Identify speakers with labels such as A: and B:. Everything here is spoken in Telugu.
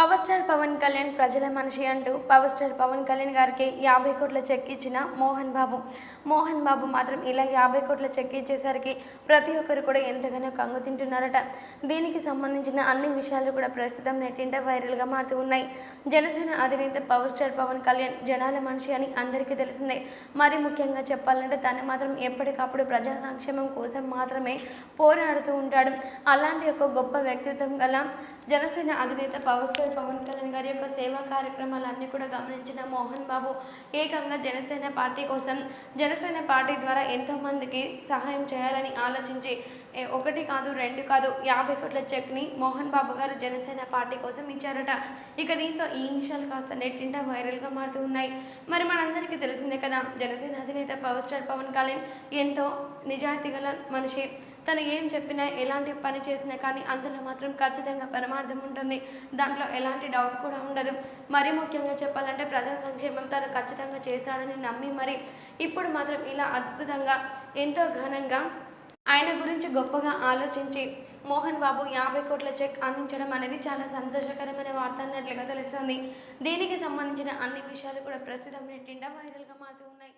A: పవర్ స్టార్ పవన్ కళ్యాణ్ ప్రజల మనిషి అంటూ పవర్ స్టార్ పవన్ కళ్యాణ్ గారికి యాభై కోట్ల చెక్ ఇచ్చిన మోహన్ బాబు. మోహన్ బాబు మాత్రం ఇలా యాభై కోట్ల చెక్ ఇచ్చేసరికి ప్రతి ఒక్కరు కూడా ఎంతగానో కంగు తింటున్నారట. దీనికి సంబంధించిన అన్ని విషయాలు కూడా ప్రస్తుతం నెట్టింట వైరల్గా మారుతూ ఉన్నాయి. జనసేన అధినేత పవర్ స్టార్ పవన్ కళ్యాణ్ జనాల మనిషి అని అందరికీ తెలిసిందే. మరి ముఖ్యంగా చెప్పాలంటే తను మాత్రం ఎప్పటికప్పుడు ప్రజా సంక్షేమం కోసం మాత్రమే పోరాడుతూ ఉంటాడు. అలాంటి ఒక గొప్ప వ్యక్తిత్వం గల జనసేన అధినేత పవర్ స్టార్ పవన్ కళ్యాణ్ గారి యొక్క సేవా కార్యక్రమాలన్నీ కూడా గమనించిన మోహన్ బాబు ఏకంగా జనసేన పార్టీ కోసం జనసేన పార్టీ ద్వారా ఎంతోమందికి సహాయం చేయాలని ఆలోచించి ఒకటి కాదు రెండు కాదు యాభై కోట్ల చెక్ని మోహన్ బాబు గారు జనసేన పార్టీ కోసం ఇచ్చారట. ఇక దీంతో ఈ విషయాలు కాస్త నెట్టింట వైరల్గా మారుతూ ఉన్నాయి. మరి మనందరికీ తెలిసిందే కదా జనసేన అధినేత పవర్ స్టార్ పవన్ కళ్యాణ్ ఎంతో నిజాయితీ గల మనిషి. తను ఏం చెప్పినా ఎలాంటి పని చేసినా కానీ అందులో మాత్రం ఖచ్చితంగా పరమార్థం ఉంటుంది. దాంట్లో ఎలాంటి డౌట్ కూడా ఉండదు. మరీ ముఖ్యంగా చెప్పాలంటే ప్రజా సంక్షేమం తను ఖచ్చితంగా చేస్తాడని నమ్మి మరి ఇప్పుడు మాత్రం ఇలా అద్భుతంగా ఎంతో ఘనంగా ఆయన గురించి గొప్పగా ఆలోచించి మోహన్ బాబు యాభై కోట్ల చెక్ అందించడం అనేది చాలా సంతోషకరమైన వార్త అన్నట్లుగా తెలుస్తుంది. దీనికి సంబంధించిన అన్ని విషయాలు కూడా ప్రస్తుతం నెట్టిండా వైరల్గా మారుతూ ఉన్నాయి.